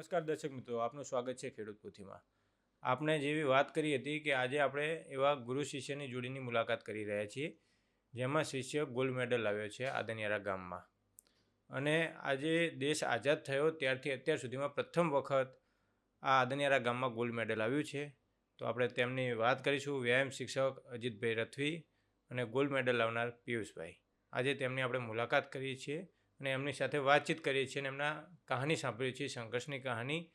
નમસ્કાર દર્શક મિત્રો, આપનું સ્વાગત છે ખેડૂત પોથીમાં. આપણે જેવી વાત કરી હતી કે આજે આપણે એવા ગુરુ શિષ્યની જોડીની મુલાકાત કરી રહ્યા છીએ, જેમાં શિષ્ય ગોલ્ડ મેડલ લાવ્યો છે આદનિયારા ગામમાં. અને આજે દેશ આઝાદ થયો ત્યારથી અત્યાર સુધીમાં પ્રથમ વખત આ આદનિયારા ગામમાં ગોલ્ડ મેડલ આવ્યું છે. તો આપણે તેમની વાત કરીશું વ્યાયામ શિક્ષક અજીતભાઈ રથવી અને ગોલ્ડ મેડલ લાવનાર પિયુષભાઈ. આજે તેમની આપણે મુલાકાત કરીએ છીએ. અને એમની સાથે વાતચીત કરીએ છીએ અને એમના કહાની સાંભળીએ છીએ સંઘર્ષની કહાની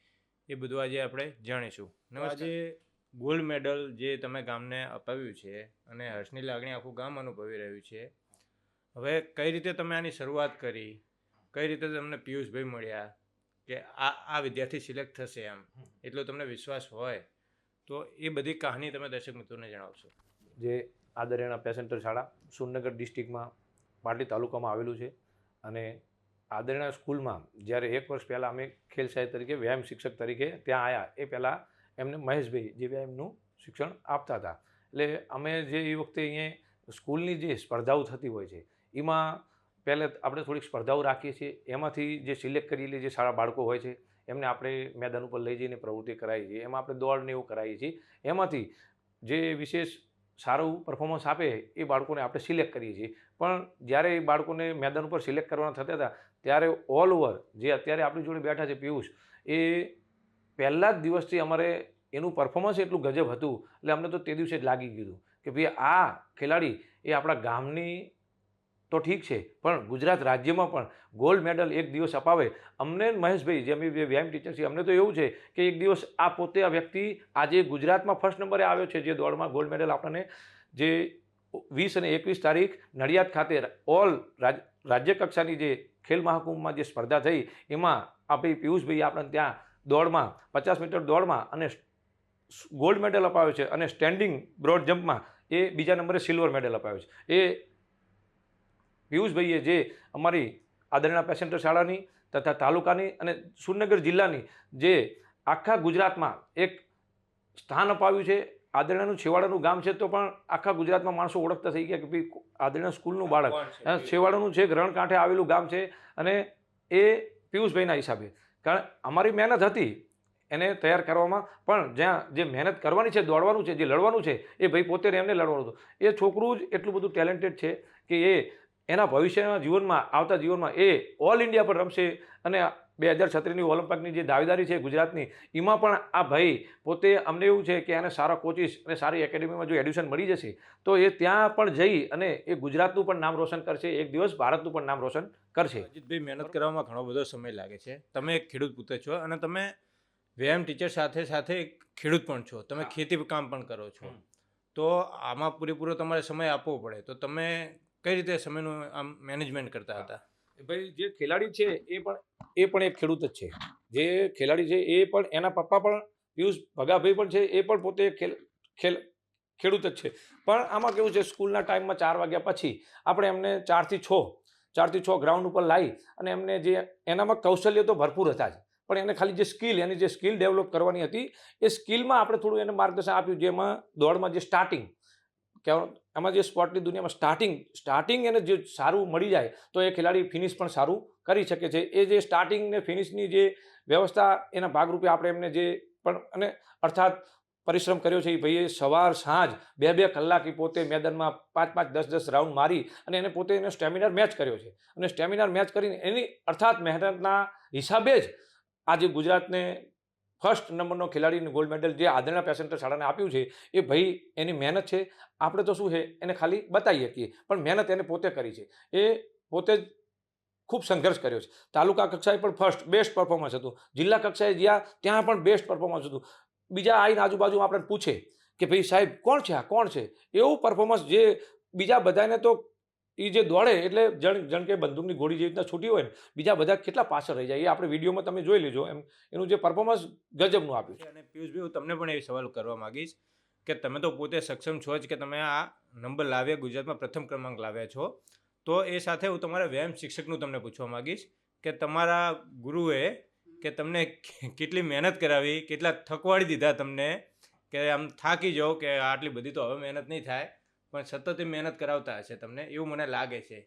એ બધું આજે આપણે જાણીશું. અને આજે ગોલ્ડ મેડલ જે તમે ગામને અપાવ્યું છે અને હર્ષની લાગણી આખું ગામ અનુભવી રહ્યું છે હવે કઈ રીતે તમે આની શરૂઆત કરી? કઈ રીતે તમને પિયુષભાઈ મળ્યા કે આ આ વિદ્યાર્થી સિલેક્ટ થશે એમ? એટલો તમને વિશ્વાસ હોય તો એ બધી કહાની તમે દર્શક મિત્રોને જણાવશો. જે આદરણીય પેસેન્ટર શાળા સુરનગર ડિસ્ટ્રિક્ટમાં પાટલી તાલુકામાં આવેલું છે. અને આદરણીય સ્કૂલમાં જ્યારે એક વર્ષ પહેલાં અમે ખેલ સાહેબ તરીકે, વ્યાયામ શિક્ષક તરીકે ત્યાં આવ્યા એ પહેલાં એમને મહેશભાઈ જે વ્યાયામનું શિક્ષણ આપતા હતા. એટલે અમે જે એ વખતે અહીંયા સ્કૂલની જે સ્પર્ધાઓ થતી હોય છે, એમાં પહેલાં આપણે થોડીક સ્પર્ધાઓ રાખીએ છીએ. એમાંથી જે સિલેક્ટ કરેલી જે શાળા બાળકો હોય છે, એમને આપણે મેદાન ઉપર લઈ જઈને પ્રવૃત્તિ કરાવીએ છીએ. એમાં આપણે દોડને એવું કરાવીએ છીએ. એમાંથી જે વિશેષ સારું પરફોર્મન્સ આપે એ બાળકોને આપણે સિલેક્ટ કરીએ છીએ. પણ જ્યારે એ બાળકોને મેદાન ઉપર સિલેક્ટ કરવાના થતા હતા, ત્યારે ઓલ ઓવર જે અત્યારે આપણી જોડે બેઠા છે પિયુષ, એ પહેલા જ દિવસથી અમારે એનું પરફોર્મન્સ એટલું ગજબ હતું. એટલે અમને તો તે દિવસે જ લાગી ગયું કે ભાઈ આ ખેલાડી એ આપણા ગામની તો ઠીક છે, પણ ગુજરાત રાજ્યમાં પણ ગોલ્ડ મેડલ એક દિવસ અપાવે. અમને મહેશભાઈ, જે અમે વ્યાયામ ટીચર છીએ, અમને તો એવું છે કે એક દિવસ આ પોતે આ વ્યક્તિ આજે ગુજરાતમાં ફર્સ્ટ નંબરે આવ્યો છે, જે દોડમાં ગોલ્ડ મેડલ આપણને જે વીસ અને એકવીસ તારીખ નડિયાદ ખાતે ઓલ રાજ રાજ્ય કક્ષાની જે ખેલ મહાકુંભમાં જે સ્પર્ધા થઈ, એમાં આ ભાઈ પિયુષભાઈ આપણને ત્યાં દોડમાં, પચાસ મીટર દોડમાં અને ગોલ્ડ મેડલ અપાવ્યો છે અને સ્ટેન્ડિંગ બ્રોડ જમ્પમાં એ બીજા નંબરે સિલ્વર મેડલ અપાવ્યો છે. એ પિયુષભાઈએ જે અમારી આદરણીય પેસેન્ટર શાળાની તથા તાલુકાની અને સુરનગર જિલ્લાની જે આખા ગુજરાતમાં એક સ્થાન અપાવ્યું છે આદરણાનું છેવાડાનું ગામ છે તો પણ આખા ગુજરાતમાં માણસો ઓળખતા થઈ ગયા કે ભાઈ આદરણા સ્કૂલનું બાળક. છેવાડાનું છે રણકાંઠે આવેલું ગામ છે અને એ પિયુષભાઈના હિસાબે. કારણ અમારી મહેનત હતી એને તૈયાર કરવામાં પણ જ્યાં જે મહેનત કરવાની છે દોડવાનું છે જે લડવાનું છે એ ભાઈ પોતે એમને લડવાનું હતું. એ છોકરું જ એટલું બધું ટેલેન્ટેડ છે કે એ એના ભવિષ્યના જીવનમાં આવતા જીવનમાં એ ઓલ ઇન્ડિયા પર રમશે અને બે હજાર છત્રીસની ઓલિમ્પિકની જે દાવેદારી છે ગુજરાતની એમાં પણ આ ભાઈ પોતે અમને એવું છે કે એને સારા કોચિસ અને સારી એકેડેમીમાં જો એડમિશન મળી જશે તો એ ત્યાં પણ જઈ અને એ ગુજરાતનું પણ નામ રોશન કરશે એક દિવસ ભારતનું પણ નામ રોશન કરશે. અજીતભાઈ મહેનત કરવામાં ઘણો બધો સમય લાગે છે. તમે એક ખેડૂત પુત્ર છો અને તમે વ્યાયામ ટીચર સાથે સાથે એક ખેડૂત પણ છો. તમે ખેતી કામ પણ કરો છો. તો આમાં પૂરેપૂરો તમારે સમય આપવો પડે. તો તમે કઈ રીતે સમયનું આમ મેનેજમેન્ટ કરતા હતા? ભાઈ, જે ખેલાડી છે એ પણ એ પણ એક ખેડૂત જ છે. જે ખેલાડી છે એ પણ, એના પપ્પા પણ, પિયુષ ભગાભાઈ પણ છે, એ પણ પોતે ખેલ ખેલ, ખેડૂત જ છે. પણ આમાં કેવું છે, સ્કૂલના ટાઈમમાં ચાર વાગ્યા પછી આપણે એમને ચારથી છ ચારથી છ ગ્રાઉન્ડ ઉપર લાવી અને એમને જે, એનામાં કૌશલ્ય તો ભરપૂર હતા જ. પણ એને ખાલી જે સ્કિલ એની જે સ્કિલ ડેવલપ કરવાની હતી, એ સ્કિલમાં આપણે થોડું એને માર્ગદર્શન આપ્યું, જેમાં દોડમાં જે સ્ટાર્ટિંગ કે એમાં જે સ્પોર્ટની દુનિયામાં સ્ટાર્ટિંગ સ્ટાર્ટિંગ એને જે સારું મળી જાય, તો એ ખેલાડી ફિનિશ પણ સારું કરી શકે છે. એ જે સ્ટાર્ટિંગ ને ફિનિશની જે વ્યવસ્થા, એના ભાગરૂપે આપણે એમને જે પણ, અને અર્થાત પરિશ્રમ કર્યો છે એ ભાઈએ સવાર સાંજ બે બે કલાક એ પોતે મેદાનમાં પાંચ પાંચ, દસ દસ રાઉન્ડ મારી અને એને પોતે એને સ્ટેમિનાર મેચ કર્યો છે. અને સ્ટેમિનાર મેચ કરીને એની અર્થાત મહેનતના હિસાબે જ આજે ગુજરાતને ફર્સ્ટ નંબરનો ખેલાડીને ગોલ્ડ મેડલ જે આદરણા પેસેન્ટર શાળાને આપ્યું છે, એ ભાઈ એની મહેનત છે. આપણે તો શું છે, એને ખાલી બતાવી શકીએ પણ મહેનત એને પોતે કરી છે. એ પોતે જ ખૂબ સંઘર્ષ કર્યો છે. તાલુકા કક્ષાએ પણ ફર્સ્ટ બેસ્ટ પરફોર્મન્સ હતું. જિલ્લા કક્ષાએ જ્યાં, ત્યાં પણ બેસ્ટ પરફોર્મન્સ હતું. બીજા આવીને આજુબાજુ આપણે પૂછે કે ભાઈ સાહેબ, કોણ છે આ? કોણ છે? એવું પરફોર્મન્સ જે બીજા બધાને તો એ જે દોડે એટલે જણ જણ કે બંદૂકની ગોળી જેવી રીતના છૂટી હોય ને, બીજા બધા કેટલા પાછળ રહી જાય, એ આપણે વિડીયોમાં તમે જોઈ લેજો. એમ, એનું જે પરફોર્મન્સ ગજબનું આપ્યું છે. અને પિયુષભાઈ, હું તમને પણ એ સવાલ કરવા માંગીશ કે તમે તો પોતે સક્ષમ છો જ કે તમે આ નંબર લાવ્યા, ગુજરાતમાં પ્રથમ ક્રમાંક લાવ્યા છો. તો એ સાથે હું તમારા વ્યાયામ શિક્ષકનું તમને પૂછવા માંગીશ કે તમારા ગુરુએ કે તમને કેટલી મહેનત કરાવી, કેટલા થકવાડી દીધા તમને, કે આમ થાકી જાઓ કે આટલી બધી તો હવે મહેનત નહીં થાય. પણ સતત એ મહેનત કરાવતા હશે તમને એવું મને લાગે છે.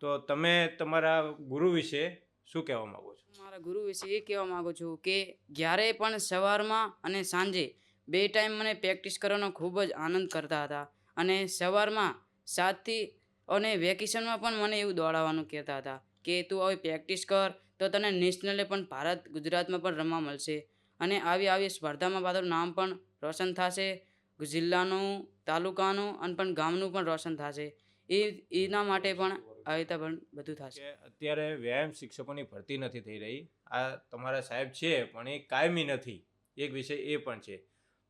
તો તમે તમારા ગુરુ વિશે શું કહેવા માગો છો? મારા ગુરુ વિશે એ કહેવા માગું છું કે જ્યારે પણ સવારમાં અને સાંજે બે ટાઈમ મને પ્રેક્ટિસ કરવાનો ખૂબ જ આનંદ કરતા હતા અને સવારમાં સાતથી અને વેકેશનમાં પણ મને એવું દોડાવવાનું કહેતા હતા કે તું આવી પ્રેક્ટિસ કર તો તને નેશનલે પણ ભારત ગુજરાતમાં પણ રમવા મળશે. અને આવી આવી સ્પર્ધામાં તારું નામ પણ રોશન થશે. જિલ્લાનું તાલુકાનું અને પણ ગામનું પણ રોશન થશે. એ એના માટે પણ આવી રીતે પણ બધું થશે. અત્યારે વ્યાયામ શિક્ષકોની ભરતી નથી થઈ રહી. આ તમારા સાહેબ છે પણ એ કાયમી નથી. એક વિષય એ પણ છે.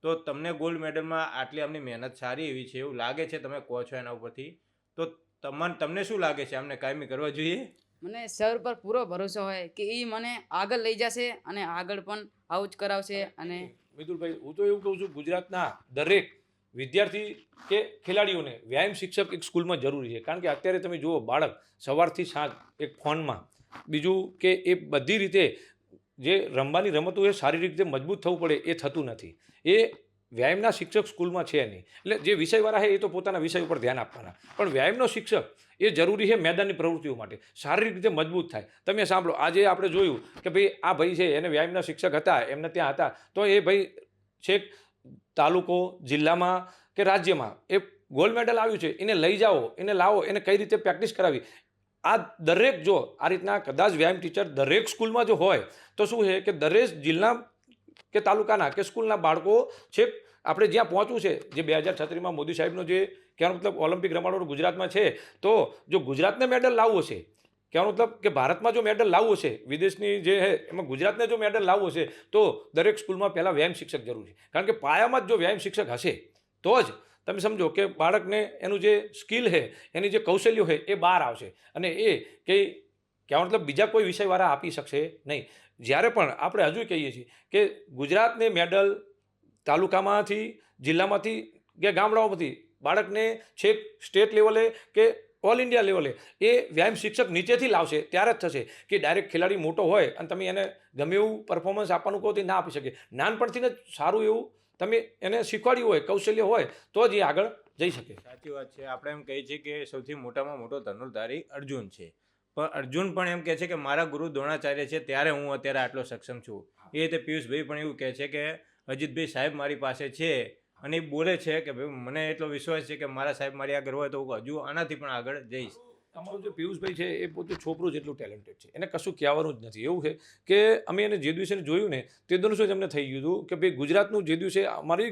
તો તમને ગોલ્ડ મેડલમાં આટલી આમની મહેનત સારી એવી છે એવું લાગે છે? તમે કહો છો એના ઉપરથી. તો તમને તમને શું લાગે છે આમને કાયમી કરવા જોઈએ? મને સર પર પૂરો ભરોસો હોય કે એ મને આગળ લઈ જશે અને આગળ પણ આવું જ કરાવશે અને મિતુલભાઈ હું તો એવું કહું છું ગુજરાતના દરેક વિદ્યાર્થી કે ખેલાડીઓને વ્યાયામ શિક્ષક એક સ્કૂલમાં જરૂરી છે. કારણ કે અત્યારે તમે જુઓ, બાળક સવારથી સાંજ એક ફોનમાં, બીજું કે એ બધી રીતે જે રમવાની રમતો એ શારીરિક રીતે મજબૂત થવું પડે, એ થતું નથી. એ વ્યાયામના શિક્ષક સ્કૂલમાં છે નહીં. એટલે જે વિષયવાળા છે, એ તો પોતાના વિષય ઉપર ધ્યાન આપવાના. પણ વ્યાયામનો શિક્ષક એ જરૂરી છે મેદાનની પ્રવૃત્તિઓ માટે. શારીરિક રીતે મજબૂત થાય. તમે સાંભળો, આજે આપણે જોયું કે ભાઈ આ ભાઈ છે, એને વ્યાયામના શિક્ષક હતા, એમને ત્યાં હતા. તો એ ભાઈ છેક તાલુકો, જિલ્લામાં કે રાજ્યમાં એ ગોલ્ડ મેડલ આવ્યું છે, એને લઈ જાઓ, એને લાવો, એને કઈ રીતે પ્રેક્ટિસ કરાવી? આ દરેક જો, આ રીતના કદાચ વ્યાયામ ટીચર દરેક સ્કૂલમાં જો હોય, તો શું છે કે દરેક જિલ્લા કે તાલુકાના કે સ્કૂલના બાળકો છેક આપણે જ્યાં પહોંચવું છે, જે બે હજાર છત્રીસમાં મોદી સાહેબનો જે કહેવાનો મતલબ ઓલિમ્પિક રમાડો ગુજરાતમાં છે, તો જો ગુજરાતને મેડલ લાવવો છે કહેવાનો મતલબ કે ભારતમાં જો મેડલ લાવવો છે, વિદેશની જે છે એમાં ગુજરાતને જો મેડલ લાવવો છે, તો દરેક સ્કૂલમાં પહેલાં વ્યાયામ શિક્ષક જરૂરી છે. કારણ કે પાયામાં જ જો વ્યાયામ શિક્ષક હશે, તો જ તમે સમજો કે બાળકને એનું જે સ્કિલ છે એની જે કૌશલ્યો છે એ બહાર આવશે. અને એ કંઈ કહેવાનો મતલબ બીજા કોઈ વિષયવાળા આપી શકશે નહીં. જ્યારે પણ આપણે હજુ કહીએ છીએ કે ગુજરાતને મેડલ તાલુકામાંથી, જિલ્લામાંથી, કે ગામડાઓમાંથી બાળકને છેક સ્ટેટ લેવલે કે ઓલ ઇન્ડિયા લેવલે એ. વ્યાયામ શિક્ષક નીચેથી લાવશે ત્યારે જ થશે. કે ડાયરેક્ટ ખેલાડી મોટો હોય અને તમે એને ગમે એવું પરફોર્મન્સ આપવાનું કહો તે ના આપી શકે. નાનપણથી જ સારું એવું તમે એને શીખવાડ્યું હોય કૌશલ્ય હોય તો જ એ આગળ જઈ શકે. સાચી વાત છે. આપણે એમ કહીએ છીએ કે સૌથી મોટામાં મોટો ધનુર્ધારી અર્જુન છે. પણ અર્જુન પણ એમ કહે છે કે મારા ગુરુ દ્રોણાચાર્ય છે ત્યારે હું અત્યારે આટલો સક્ષમ છું. એ રીતે પિયુષભાઈ પણ એવું કહે છે કે અજીતભાઈ સાહેબ મારી પાસે છે. અને એ બોલે છે કે ભાઈ, મને એટલો વિશ્વાસ છે કે મારા સાહેબ મારી આગળ હોય તો હું હજુ આનાથી પણ આગળ જઈશ. અમારું જે પિયુષભાઈ છે, એ પોતે છોકરો જેટલું ટેલેન્ટેડ છે. એને કશું કહેવાનું જ નથી. એવું છે કે અમે એને જે દિવસે જોયું ને, તે દિવસે જ અમને થઈ ગયું હતું કે ભાઈ ગુજરાતનું જે દિવસે અમારી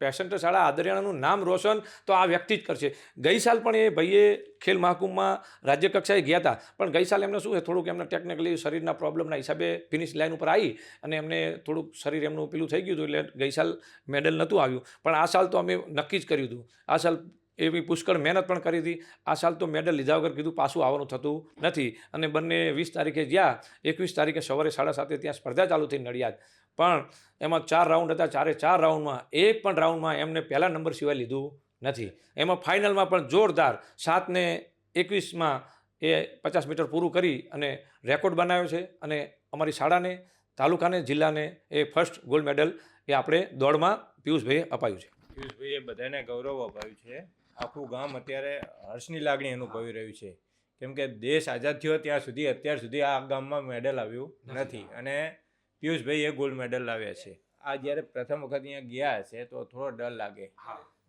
પેસેન્ટર શાળા આદરિયાણાનું નામ રોશન તો આ વ્યક્તિ જ કરશે. ગઈ સાલ પણ એ ભાઈએ ખેલ મહાકુંભમાં રાજ્ય કક્ષાએ ગયા હતા પણ ગઈ સાલ એમને શું છે? થોડુંક એમને ટેકનિકલી શરીરના પ્રોબ્લેમના હિસાબે ફિનિશ લાઇન ઉપર આવી અને એમને થોડુંક શરીર એમનું પેલું થઈ ગયું હતું એટલે ગઈ સાલ મેડલ નહોતું આવ્યું. પણ આ સાલ તો અમે નક્કી જ કર્યું હતું. આ સાલ એવી પુષ્કળ મહેનત પણ કરી હતી. આ સાલ તો મેડલ લીધા વગર કીધું પાછું આવવાનું થતું નથી. અને બંને વીસ તારીખે ગયા. એકવીસ તારીખે સવારે સાડા સાતે ત્યાં સ્પર્ધા ચાલુ થઈ નડિયાદ. પણ એમાં ચાર રાઉન્ડ હતા ચારે ચાર રાઉન્ડમાં એક પણ રાઉન્ડમાં એમને પહેલા નંબર સિવાય લીધું નથી. એમાં ફાઇનલમાં પણ જોરદાર સાતને એકવીસમાં એ પચાસ મીટર પૂરું કરી અને રેકોર્ડ બનાવ્યો છે અને અમારી શાળાને તાલુકાને જિલ્લાને એ ફર્સ્ટ ગોલ્ડ મેડલ એ આપણે દોડમાં પિયુષભાઈએ અપાયું છે. પિયુષભાઈએ બધાને ગૌરવ અપાયું છે. આખું ગામ અત્યારે હર્ષની લાગણી અનુભવી રહ્યું છે. કેમ કે દેશ આઝાદ થયો ત્યાં સુધી અત્યાર સુધી આ ગામમાં મેડલ આવ્યું નથી. અને પિયુષભાઈએ ગોલ્ડ મેડલ લાવ્યા છે. આ જ્યારે પ્રથમ વખત અહીંયા ગયા છે તો થોડો ડર લાગે.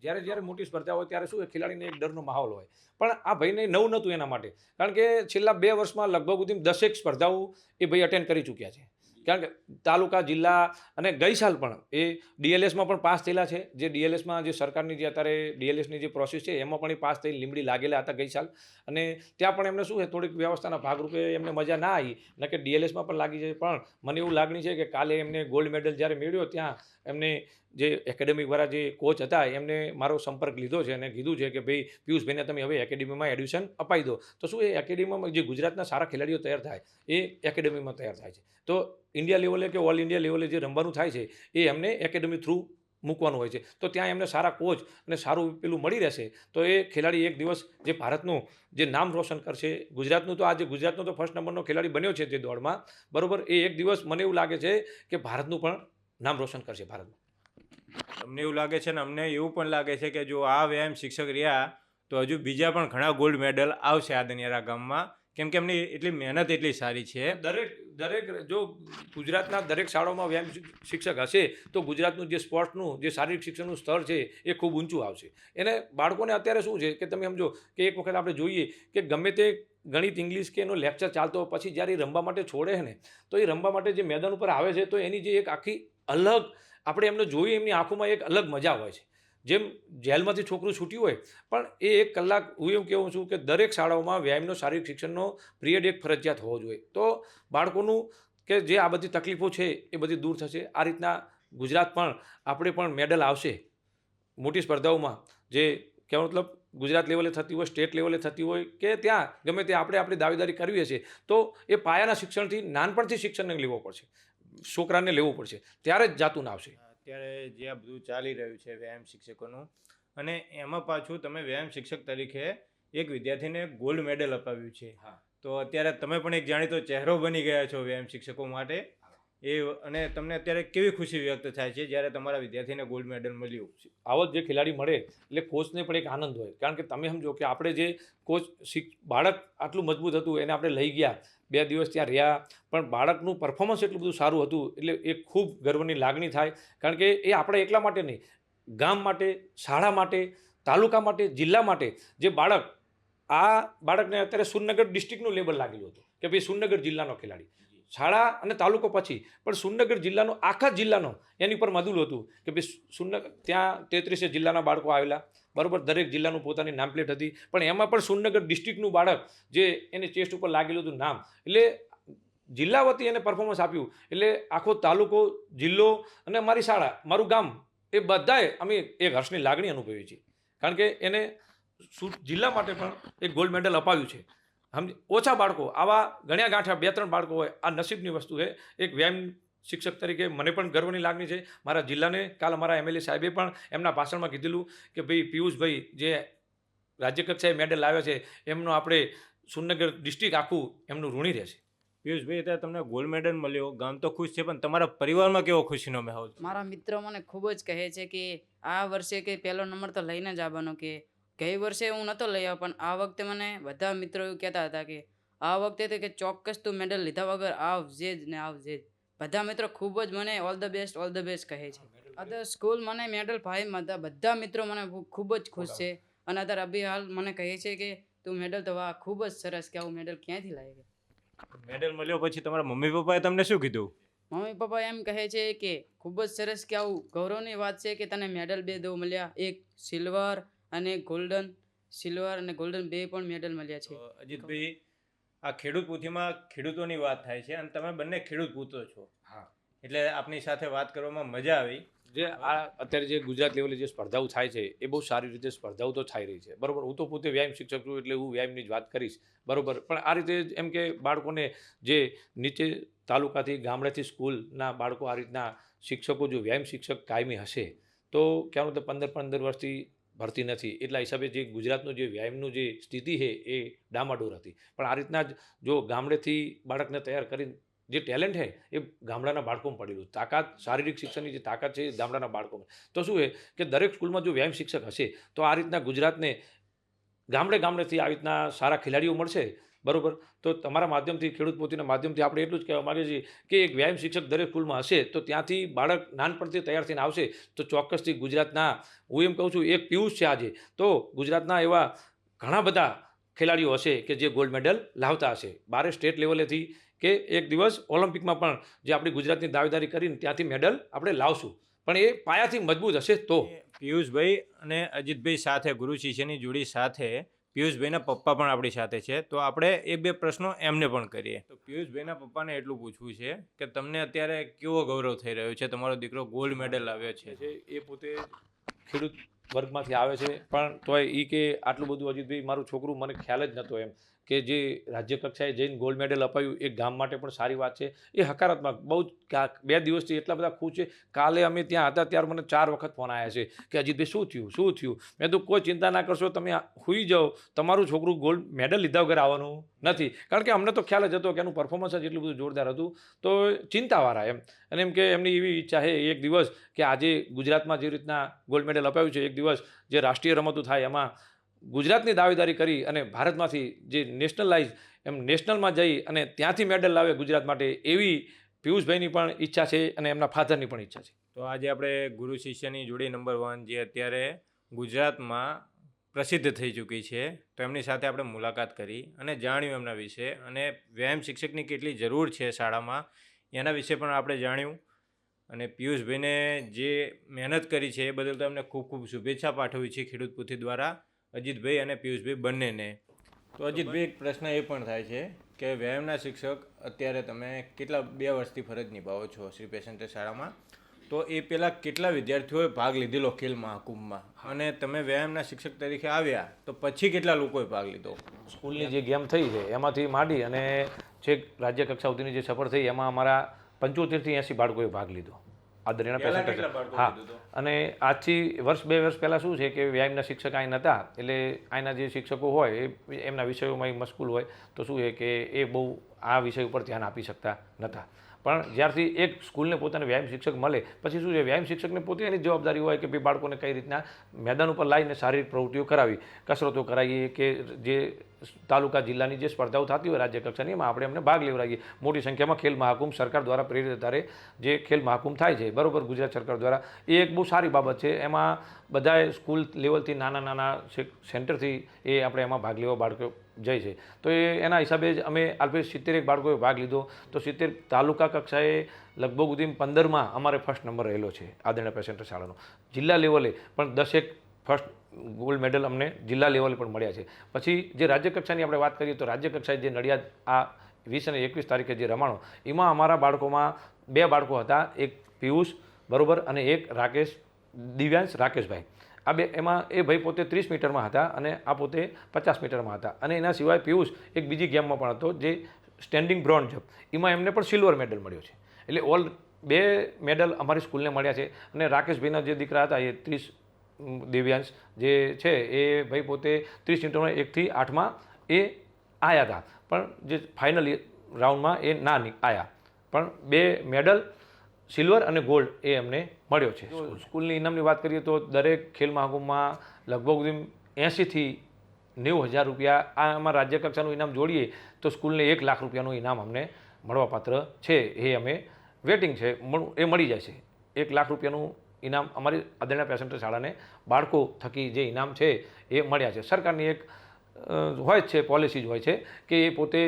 જ્યારે જ્યારે મોટી સ્પર્ધા હોય ત્યારે શું ખેલાડીને એક ડરનો માહોલ હોય. પણ આ ભાઈને નવું નહોતું એના માટે. કારણ કે છેલ્લા બે વર્ષમાં લગભગ સુધી દસેક સ્પર્ધાઓ એ ભાઈ અટેન્ડ કરી ચૂક્યા છે. કારણ કે તાલુકા, જિલ્લા અને ગઈ સાલ પણ એ ડીએલએસમાં પણ પાસ થયેલા છે. જે ડીએલએસમાં જે સરકારની જે અત્યારે ડીએલએસની જે પ્રોસેસ છે, એમાં પણ એ પાસ થઈ લીમડી લાગેલા હતા ગઈ સાલ. અને ત્યાં પણ એમને શું છે, થોડીક વ્યવસ્થાના ભાગરૂપે એમને મજા ના આવી. ન કે ડીએલએસમાં પણ લાગી જાય. પણ મને એવું લાગણી છે કે કાલે એમને ગોલ્ડ મેડલ જ્યારે મેળવ્યો ત્યાં એમને જે એકેડેમીવાળા જે કોચ હતા, એમને મારો સંપર્ક લીધો છે અને કીધું છે કે ભાઈ, પિયુષભાઈને તમે હવે એકેડેમીમાં એડમિશન અપાઈ દો. તો શું એ એકેડેમીમાં જે ગુજરાતના સારા ખેલાડીઓ તૈયાર થાય, એ એકેડેમીમાં તૈયાર થાય છે. તો ઇન્ડિયા લેવલે કે ઓલ ઇન્ડિયા લેવલે જે રમવાનું થાય છે, એ એમને એકેડેમી થ્રુ મૂકવાનું હોય છે. તો ત્યાં એમને સારા કોચ અને સારું પેલું મળી રહેશે. તો એ ખેલાડી એક દિવસ જે ભારતનું જે નામ રોશન કરશે, ગુજરાતનું તો આજે ગુજરાતનો તો ફર્સ્ટ નંબરનો ખેલાડી બન્યો છે તે દોડમાં. બરાબર? એ એક દિવસ મને એવું લાગે છે કે ભારતનું પણ નામ રોશન કરશે ભારતમાં. તમને એવું લાગે છે ને અમને એવું પણ લાગે છે કે જો આ વ્યાયામ શિક્ષક રહ્યા તો હજુ બીજા પણ ઘણા ગોલ્ડ મેડલ આવશે આ દનિયારા ગામમાં. કેમ કે એમની એટલી મહેનત એટલી સારી છે. દરેક દરેક જો ગુજરાતના દરેક શાળાઓમાં વ્યાયામ શિક્ષક હશે તો ગુજરાતનું જે સ્પોર્ટ્સનું જે શારીરિક શિક્ષણનું સ્તર છે એ ખૂબ ઊંચું આવશે. એને બાળકોને અત્યારે શું છે કે તમે સમજો કે એક વખત આપણે જોઈએ કે ગમે તે ગણિત ઇંગ્લિશ કે એનો લેક્ચર ચાલતો હોય, પછી જ્યારે એ રમવા માટે છોડે છે ને તો એ રમવા માટે જે મેદાન ઉપર આવે છે તો એની જે એક આખી અલગ આપણે એમને જોઈએ એમની આંખોમાં એક અલગ મજા હોય છે. જેમ જેલમાંથી છોકરું છૂટ્યું હોય, પણ એ એક કલાક હું એવું કહેવું છું કે દરેક શાળાઓમાં વ્યાયામનો, શારીરિક શિક્ષણનો પિરિયડ એક ફરજિયાત હોવો જોઈએ. તો બાળકોનું કે જે આ બધી તકલીફો છે એ બધી દૂર થશે. આ રીતના ગુજરાત પણ આપણે પણ મેડલ આવશે. મોટી સ્પર્ધાઓમાં જે કહેવાનો મતલબ ગુજરાત લેવલે થતી હોય, સ્ટેટ લેવલે થતી હોય કે ત્યાં ગમે તે આપણે આપણી દાવેદારી કરવી હશે, તો એ પાયાના શિક્ષણથી, નાનપણથી શિક્ષણને લેવો પડશે. છોકરાને લેવું પડશે. ત્યારે જ જાતું ના આવશે. અત્યારે જે આ બધું ચાલી રહ્યું છે વ્યાયામ શિક્ષકોનું અને એમાં પાછું તમે વ્યાયામ શિક્ષક તરીકે એક વિદ્યાર્થીને ગોલ્ડ મેડલ અપાવ્યું છે. હા. તો અત્યારે તમે પણ એક જાણીતો ચહેરો બની ગયા છો વ્યાયામ શિક્ષકો માટે. એ અને તમને અત્યારે કેવી ખુશી વ્યક્ત થાય છે જ્યારે તમારા વિદ્યાર્થીને ગોલ્ડ મેડલ મળ્યું? આવો જે ખેલાડી મળે એટલે કોચને પણ એક આનંદ હોય. કારણ કે તમે સમજો કે આપણે જે કોચ શીખ બાળક આટલું મજબૂત હતું એને આપણે લઈ ગયા બે દિવસ ત્યાં રહ્યા, પણ બાળકનું પરફોર્મન્સ એટલું બધું સારું હતું, એટલે એ ખૂબ ગર્વની લાગણી થાય, કારણ કે એ આપણે એકલા માટે નહીં, ગામ માટે, શાળા માટે, તાલુકા માટે, જિલ્લા માટે, જે બાળક, આ બાળકને અત્યારે સુરનગર ડિસ્ટ્રિક્ટનું લેબલ લાગેલું હતું, કે ભાઈ સુરનગર જિલ્લાનો ખેલાડી. શાળા અને તાલુકો પછી, પણ સુરનગર જિલ્લાનો, આખા જિલ્લાનો, એની પર મધુલ હતું કે ભાઈ સુરનગર ત્યાં તેત્રીસે જિલ્લાના બાળકો આવેલા. બરાબર, દરેક જિલ્લાનું પોતાની નામ પ્લેટ હતી. પણ એમાં પણ સુરનગર ડિસ્ટ્રિક્ટનું બાળક જે એને ચેસ્ટ ઉપર લાગેલું હતું નામ. એટલે જિલ્લા વતી એને પરફોર્મન્સ આપ્યું. એટલે આખો તાલુકો, જિલ્લો અને મારી શાળા, મારું ગામ, એ બધાએ અમે એક હર્ષની લાગણી અનુભવી છે. કારણ કે એને જિલ્લા માટે પણ એક ગોલ્ડ મેડલ અપાવ્યું છે. સમજ? ઓછા બાળકો આવા ગણ્યા ગાંઠા બે ત્રણ બાળકો હોય આ નસીબની વસ્તુ છે. એક વ્યાયામ શિક્ષક તરીકે મને પણ ગર્વની લાગણી છે. મારા જિલ્લાને કાલ અમારા એમએલએ સાહેબે પણ એમના ભાષણમાં કીધેલું કે ભાઈ પિયુષભાઈ જે રાજ્યકક્ષાએ મેડલ લાવ્યા છે એમનો આપણે સુરનગર ડિસ્ટ્રિક્ટ આખું એમનું ઋણી રહેશે. પિયુષભાઈ અત્યારે તમને ગોલ્ડ મેડલ મળ્યો. ગામ તો ખુશ છે પણ તમારા પરિવારમાં કેવો ખુશીનો માહોલ મારા મિત્રો મને ખૂબ જ કહે છે કે આ વર્ષે કે પહેલો નંબર તો લઈને જ આવવાનો કે ગઈ વર્ષે હું નહોતો લઈ આવ્યો પણ આ વખતે મને બધા મિત્રો એવું કહેતા હતા કે આ વખતે તો કે ચોક્કસ તું મેડલ લીધા વગર આવજે જ ને આવજે જ. બધા મિત્રો ખૂબ જ મને all the best all the best કહે છે. અત્યારે સ્કૂલ મને મેડલ ભાઈ બધા બધા મિત્રો મને ખૂબ જ ખુશ છે. અને અત્યારે અભી હાલ મને કહે છે કે તું મેડલ તો વાહ ખૂબ જ સરસ કે આવું મેડલ ક્યાંથી લાવી મેડલ મળ્યો પછી તમારા મમ્મી પપ્પાએ તમને શું કીધું? મમ્મી પપ્પા એમ કહે છે કે ખૂબ જ સરસ કે આવું ગૌરવની વાત છે કે તને મેડલ બે દો મળ્યા એક સિલ્વર અને ગોલ્ડન સિલ્વર અને ગોલ્ડન બે પણ મેડલ મળ્યા છે. તો અજીતભાઈ આ ખેડૂત પૂથીમાં ખેડૂતોની વાત થાય છે અને તમે બંને ખેડૂત પૂતો છો. હા. એટલે આપની સાથે વાત કરવામાં મજા આવી. જે આ અત્યારે જે ગુજરાત લેવલે જે સ્પર્ધાઓ થાય છે એ બહુ સારી રીતે સ્પર્ધાઓ તો થઈ રહી છે. બરોબર હું તો પોતે વ્યાયામ શિક્ષક છું એટલે હું વ્યાયામની જ વાત કરીશ. બરોબર પણ આ રીતે એમ કે બાળકોને જે નીચે તાલુકાથી ગામડેથી સ્કૂલના બાળકો આ રીતના શિક્ષકો જો વ્યાયામ શિક્ષક કાયમી હશે તો કહેવાનું તો પંદર પંદર વર્ષથી ભરતી નથી. એટલા હિસાબે જે ગુજરાતનું જે વ્યાયામનું જે સ્થિતિ છે એ ડામાડોર હતી. પણ આ રીતના જ જો ગામડેથી બાળકને તૈયાર કરી જે ટેલેન્ટ છે એ ગામડાના બાળકોમાં પડેલું તાકાત, શારીરિક શિક્ષણની જે તાકાત છે એ ગામડાના બાળકોમાં તો શું છે કે દરેક સ્કૂલમાં જો વ્યાયામ શિક્ષક હશે તો આ રીતના ગુજરાતને ગામડે ગામડેથી આ રીતના સારા ખેલાડીઓ મળશે? બરોબર? તો તમારા માધ્યમથી, ખેડૂત પોતીના માધ્યમથી આપણે એટલું જ કહેવા માગીએ છીએ કે એક વ્યાયામ શિક્ષક દરેક સ્કૂલમાં હશે, તો ત્યાંથી બાળક નાનપણથી તૈયાર થઈને આવશે, તો ચોક્કસથી ગુજરાતના, હું એમ કહું છું, એક પિયુષ છે આજે. તો ગુજરાતના એવા ઘણા બધા ખેલાડીઓ હશે કે જે ગોલ્ડ મેડલ લાવતા હશે. બારે સ્ટેટ લેવલેથી કે એક દિવસ ઓલિમ્પિકમાં પણ જે આપણી ગુજરાતની દાવેદારી કરીને ત્યાંથી મેડલ આપણે લાવશું. પણ એ પાયાથી મજબૂત હશે તો. પિયુષભાઈ અને અજીતભાઈ સાથે ગુરુ શિષ્યની જોડી સાથે પિયુષભાઈના પપ્પા પણ આપણી સાથે છે. તો આપણે એ બે પ્રશ્નો એમને પણ કરીએ. તો પિયુષભાઈના પપ્પાને એટલું પૂછવું છે કે તમને અત્યારે કેવો ગૌરવ થઈ રહ્યો છે? તમારો દીકરો ગોલ્ડ મેડલ લાવ્યો છે. છે એ પોતે ખેડૂત વર્ગમાંથી આવે છે. પણ તોય એ કે આટલું બધું અજીતભાઈ, મારું છોકરું મને ખ્યાલ જ નહોતો એમ. કે જે રાજ્ય કક્ષાએ જઈને ગોલ્ડ મેડલ અપાયું, એ ગામ માટે પણ સારી વાત છે. એ હકારાત્મક, બહુ બે દિવસથી એટલા બધા ખુશ છે. કાલે અમે ત્યાં હતા, ત્યારે મને ચાર વખત ફોન આવ્યા છે કે અજીતભાઈ, શું થયું શું થયું? મેં તો કોઈ ચિંતા ના કરશો, તમે હુઈ જાઓ. તમારું છોકરું ગોલ્ડ મેડલ લીધા વગર આવવાનું નથી. કારણ કે અમને તો ખ્યાલ જ હતો કે એનું પરફોર્મન્સ જ એટલું બધું જોરદાર હતું. તો ચિંતાવાળા એમ. અને એમ કે એમની એવી ઈચ્છા છે એક દિવસ કે આજે ગુજરાતમાં જે રીતના ગોલ્ડ મેડલ અપાયું છે, એક દિવસ જે રાષ્ટ્રીય રમતો થાય એમાં ગુજરાતની દાવેદારી કરી અને ભારતમાંથી જે નેશનલાઇઝ, એમ નેશનલમાં જઈ અને ત્યાંથી મેડલ લાવે ગુજરાત માટે એવી પિયુષભાઈની પણ ઈચ્છા છે અને એમના ફાધરની પણ ઈચ્છા છે. તો આજે આપણે ગુરુ શિષ્યની જોડી નંબર વન જે અત્યારે ગુજરાતમાં પ્રસિદ્ધ થઈ ચૂકી છે, તો એમની સાથે આપણે મુલાકાત કરી અને જાણ્યું એમના વિશે અને વ્યાયામ શિક્ષકની કેટલી જરૂર છે શાળામાં, એના વિશે પણ આપણે જાણ્યું. અને પિયુષભાઈને જે મહેનત કરી છે એ બદલ તો એમને ખૂબ ખૂબ શુભેચ્છા પાઠવી છે ખેડૂત પુથી દ્વારા. અજીતભાઈ અને પિયુષભાઈ બંનેને. તો અજીતભાઈ, એક પ્રશ્ન એ પણ થાય છે કે વ્યાયામના શિક્ષક અત્યારે તમે કેટલા બે વર્ષથી ફરજ નિભાવો છો શ્રી પેસેન્ટર શાળામાં? તો એ પહેલાં કેટલા વિદ્યાર્થીઓએ ભાગ લીધેલો ખેલ મહાકુંભમાં? અને તમે વ્યાયામના શિક્ષક તરીકે આવ્યા, તો પછી કેટલા લોકોએ ભાગ લીધો? સ્કૂલની જે ગેમ થઈ છે, એમાંથી માંડી અને છેક રાજ્ય કક્ષા સુધીની જે સફળ થઈ, એમાં અમારા પંચોતેરથી એંસી બાળકોએ ભાગ લીધો. આદરણીય presenter હા. અને આજથી વર્ષ બે વર્ષ પહેલાં શું છે કે વ્યાયામના શિક્ષક અહીં નહોતા એટલે અહીંના જે શિક્ષકો હોય એ એમના વિષયોમાં મસ્કુલ મશગુલ હોય તો શું છે કે એ બહુ આ વિષય ઉપર ધ્યાન આપી શકતા નહોતા પણ જ્યારથી એક સ્કૂલને પોતાને વ્યાયામ શિક્ષક મળે, પછી શું છે, વ્યાયામ શિક્ષકને પોતે એની જવાબદારી હોય કે ભાઈ બાળકોને કઈ રીતના મેદાન ઉપર લાવીને શારીરિક પ્રવૃત્તિઓ કરાવી, કસરતો કરાવીએ કે જે તાલુકા જિલ્લાની જે સ્પર્ધાઓ થતી હોય રાજ્ય કક્ષાની, એમાં આપણે એમને ભાગ લેવડાવીએ. મોટી સંખ્યામાં ખેલ મહાકુંભ સરકાર દ્વારા પ્રેરિત આધારે જે ખેલ મહાકુંભ થાય છે, બરોબર, ગુજરાત સરકાર દ્વારા, એ એક બહુ સારી બાબત છે. એમાં બધાએ સ્કૂલ લેવલથી નાના નાના સેન્ટરથી એ આપણે એમાં ભાગ લેવા બાળકો જાય છે. તો એ એના હિસાબે જ અમે આલ્પે સિત્તેર એક બાળકોએ ભાગ લીધો. તો સિત્તેર તાલુકા કક્ષાએ લગભગ સુધી પંદરમાં અમારે ફર્સ્ટ નંબર રહેલો છે આદરણીય પેસેન્ટર શાળાનો. જિલ્લા લેવલે પણ દસેક ફર્સ્ટ ગોલ્ડ મેડલ અમને જિલ્લા લેવલે પણ મળ્યા છે. પછી જે રાજ્ય કક્ષાની આપણે વાત કરીએ તો રાજ્ય કક્ષાએ જે નડિયાદ આ વીસ અને એકવીસ તારીખે જે રમાણો, એમાં અમારા બાળકોમાં બે બાળકો હતા. એક પિયુષ બરોબર અને એક રાકેશ દિવ્યાંશ રાકેશભાઈ. આ બે, એમાં એ ભાઈ પોતે ત્રીસ મીટરમાં હતા અને આ પોતે પચાસ મીટરમાં હતા. અને એના સિવાય પિયુષ એક બીજી ગેમમાં પણ હતો જે સ્ટેન્ડિંગ બ્રોન્ઝ એમાં એમને પણ સિલ્વર મેડલ મળ્યો છે. એટલે ઓલ બે મેડલ અમારી સ્કૂલને મળ્યા છે. અને રાકેશભાઈના જે દીકરા હતા, એ ત્રીસ દિવ્યાંશ જે છે, એ ભાઈ પોતે ત્રીસ મીટરમાં એકથી આઠમાં એ આવ્યા હતા. પણ જે ફાઇનલ રાઉન્ડમાં એ ના આવ્યા પણ બે મેડલ સિલ્વર અને ગોલ્ડ એ અમને મળ્યો છે. સ્કૂલની ઇનામની વાત કરીએ તો દરેક ખેલ મહાકુંભમાં લગભગ એંશીથી નેવું હજાર રૂપિયા આ અમારા રાજ્ય કક્ષાનું ઇનામ જોડીએ તો સ્કૂલને એક લાખ રૂપિયાનું ઇનામ અમને મળવાપાત્ર છે. એ અમે વેટિંગ છે. એ મળી જાય છે. એક લાખ રૂપિયાનું ઇનામ અમારી આદરણીય પેસેન્ટર શાળાને બાળકો થકી જે ઇનામ છે એ મળ્યા છે. સરકારની એક હોય જ છે, પોલિસી જ હોય છે કે એ પોતે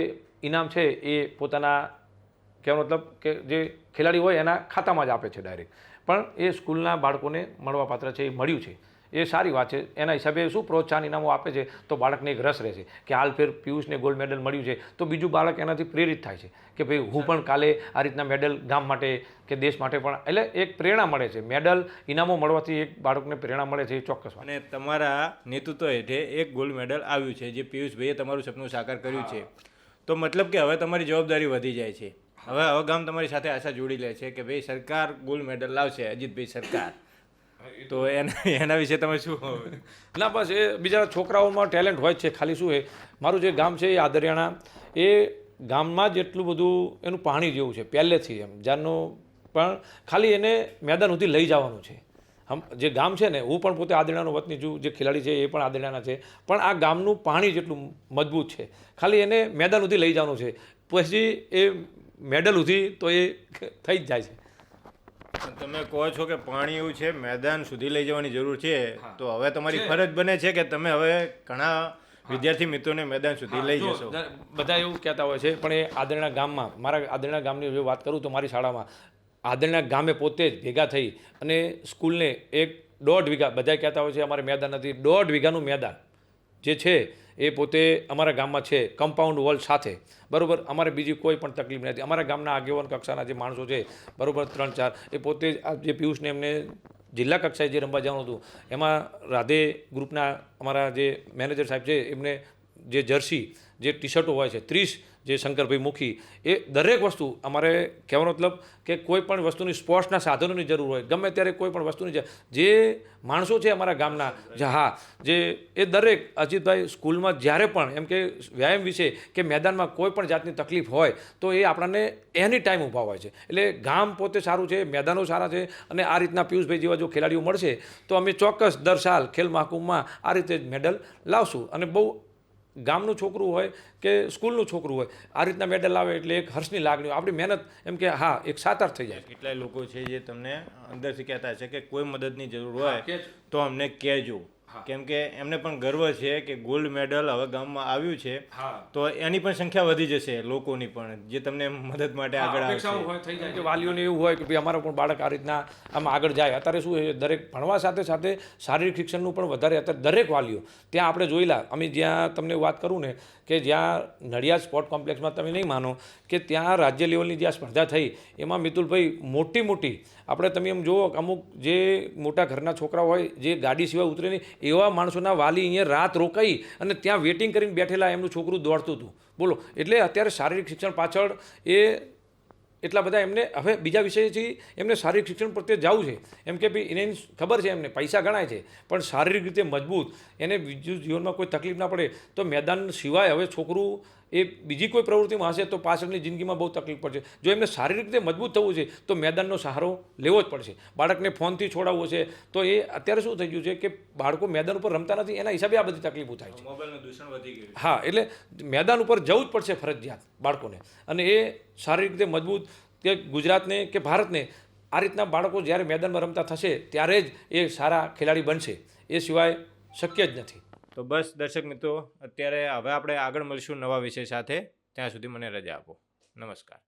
ઇનામ છે એ પોતાના કહેવાનો મતલબ કે જે ખેલાડી હોય એના ખાતામાં જ આપે છે ડાયરેક્ટ પણ એ સ્કૂલના બાળકોને મળવાપાત્ર છે એ મળ્યું છે. એ સારી વાત છે. એના હિસાબે શું પ્રોત્સાહન ઇનામો આપે છે તો બાળકને એક રસ રહે છે કે હાલ ફેર પિયુષને ગોલ્ડ મેડલ મળ્યું છે તો બીજું બાળક એનાથી પ્રેરિત થાય છે કે ભાઈ હું પણ કાલે આ રીતના મેડલ ગામ માટે કે દેશ માટે પણ એટલે એક પ્રેરણા મળે છે. મેડલ ઇનામો મળવાથી એક બાળકને પ્રેરણા મળે છે એ ચોક્કસ અને તમારા નેતૃત્વ હેઠે એક ગોલ્ડ મેડલ આવ્યું છે જે પિયુષભાઈએ તમારું સપનું સાકાર કર્યું છે. તો મતલબ કે હવે તમારી જવાબદારી વધી જાય છે. હવે હવે ગામ તમારી સાથે આશા જોડી લે છે કે ભાઈ સરકાર ગોલ્ડ મેડલ લાવશે, અજીતભાઈ સરકાર. તો એના એના વિશે તમે શું ના, બસ, એ બીજા છોકરાઓમાં ટેલેન્ટ હોય છે, ખાલી શું એ મારું જે ગામ છે, એ આદરિયાણા, એ ગામમાં જ એટલું બધું એનું પાણી જેવું છે, પહેલેથી એમ. જ્યારનું પણ ખાલી એને મેદાન સુધી લઈ જવાનું છે. હમ, જે ગામ છે ને, હું પણ પોતે આદરણાનો વતની છું, જે ખેલાડી છે, એ પણ આદરણાના છે, પણ આ ગામનું પાણી જેટલું મજબૂત છે. ખાલી એને મેદાન સુધી લઈ જવાનું છે. પછી એ મેડલ સુધી તો એ થઈ જ જાય છે. તમે કહો છો કે પાણી એવું છે મેદાન સુધી લઈ જવાની જરૂર છે તો હવે તમારી ફરજ બને છે કે તમે હવે ઘણા વિદ્યાર્થી મિત્રોને મેદાન સુધી લઈ જશો. બધા એવું કહેતા હોય છે પણ એ આદરણા ગામમાં મારા આદરણા ગામની જો વાત કરું તો મારી શાળામાં આદરણા ગામે પોતે જ ભેગા થઈ અને સ્કૂલને એક દોઢ વીઘા બધા કહેતા હોય છે અમારે મેદાન નથી દોઢ વીઘાનું મેદાન જે છે એ પોતે અમારા ગામમાં છે કમ્પાઉન્ડ વોલ સાથે. બરાબર, અમારે બીજી કોઈ પણ તકલીફ નથી. અમારા ગામના આગેવાન કક્ષાના જે માણસો છે, બરોબર, ત્રણ ચાર, એ પોતે જ જે પિયુષને એમને જિલ્લા કક્ષાએ જે રમવા જવાનું હતું, એમાં રાધે ગ્રુપના અમારા જે મેનેજર સાહેબ છે, એમને જે જર્સી, જે ટી શર્ટો હોય છે, ત્રીસ જે શંકરભાઈ મુખી, એ દરેક વસ્તુ અમારે કહેવાનો મતલબ કે કોઈ પણ વસ્તુની સ્પોર્ટ્સના સાધનોની જરૂર હોય, ગમે ત્યારે કોઈ પણ વસ્તુની જે- માણસો છે અમારા ગામના, જે હા, જે, એ દરેક અજીતભાઈ સ્કૂલમાં જ્યારે પણ, એમ કે વ્યાયામ વિશે કે મેદાનમાં કોઈ પણ જાતની તકલીફ હોય, તો એ આપણને એની ટાઈમ ઊભા હોય છે. એટલે ગામ પોતે સારું છે, મેદાનો સારા છે, અને આ રીતના પિયુષભાઈ જેવા જો ખેલાડીઓ મળશે, તો અમે ચોક્કસ દર સાલ ખેલ મહાકુંભમાં આ રીતે જ મેડલ લાવશું. અને બહુ ગામનું છોકરું હોય કે સ્કૂલનું છોકરું હોય આ રીતના મેડલ આવે એટલે એક હર્ષની લાગણી આપણી મહેનત એમ કે હા એક સાતાર થઈ જાય. કેટલાય લોકો છે જે તમને અંદરથી કહેતા છે કે કોઈ મદદની જરૂર હોય. તો અમને કહેજો. કેમ કે એમને પણ ગર્વ છે કે ગોલ્ડ મેડલ હવે ગામમાં આવ્યું છે. તો એની પણ સંખ્યા વધી જશે લોકોની પણ જે તમને મદદ માટે આગળ આવશે. જાય. કે વાલીઓને એવું હોય કે ભાઈ અમારો પણ બાળક આ રીતના આમ આગળ જાય. અત્યારે શું છે દરેક ભણવા સાથે સાથે શારીરિક શિક્ષણનું પણ વધારે. અત્યારે દરેક વાલીઓ ત્યાં આપણે જોયેલા અમે જ્યાં તમને વાત કરું ને કે જ્યાં નડિયાદ સ્પોર્ટ કોમ્પ્લેક્સમાં તમે નહીં માનો, કે ત્યાં રાજ્ય લેવલની જ્યાં સ્પર્ધા થઈ, એમાં મિતુલભાઈ મોટી મોટી, આપણે તમે એમ જુઓ અમુક જે મોટા ઘરના છોકરા હોય, જે ગાડી સિવાય ઉતરે નહીં, એવા માણસોના વાલી અહીંયા રાત રોકાઈ અને ત્યાં વેટિંગ કરીને બેઠેલા એમનું છોકરું દોડતું હતું. બોલો, એટલે અત્યારે શારીરિક શિક્ષણ પાછળ એ એટલા બધા એમને, હવે બીજા વિષયથી એમને શારીરિક શિક્ષણ પ્રત્યે જવું છે. એમ કે ભાઈ, એને ખબર છે એમને, પૈસા ગણાય છે. પણ શારીરિક રીતે મજબૂત, એને બીજું જીવનમાં કોઈ તકલીફ ના પડે, તો મેદાન સિવાય હવે છોકરું એ બીજી કોઈ પ્રવૃત્તિમાં હશે તો પાછળની જિંદગીમાં બહુ તકલીફ પડશે. જો એમને શારીરિક રીતે મજબૂત થવું છે તો મેદાનનો સહારો લેવો જ પડશે. બાળકને ફોનથી છોડાવવો છે તો એ અત્યારે શું થઈ ગયું છે કે બાળકો મેદાન ઉપર રમતા નથી એના હિસાબે આ બધી તકલીફો થાય છે. મોબાઈલનું દૂષણ વધી ગયું હા એટલે મેદાન ઉપર જવું જ પડશે ફરજિયાત બાળકોને. અને એ શારીરિક રીતે મજબૂત કે ગુજરાતને કે ભારતને આ રીતના બાળકો જ્યારે મેદાનમાં રમતા થશે ત્યારે જ એ સારા ખેલાડી બનશે. એ સિવાય શક્ય જ નથી. તો બસ દર્શક મિત્રો, અત્યારે હવે આપણે આગળ મળીશું નવા વિષય સાથે. ત્યાં સુધી મને રજા આપો. નમસ્કાર.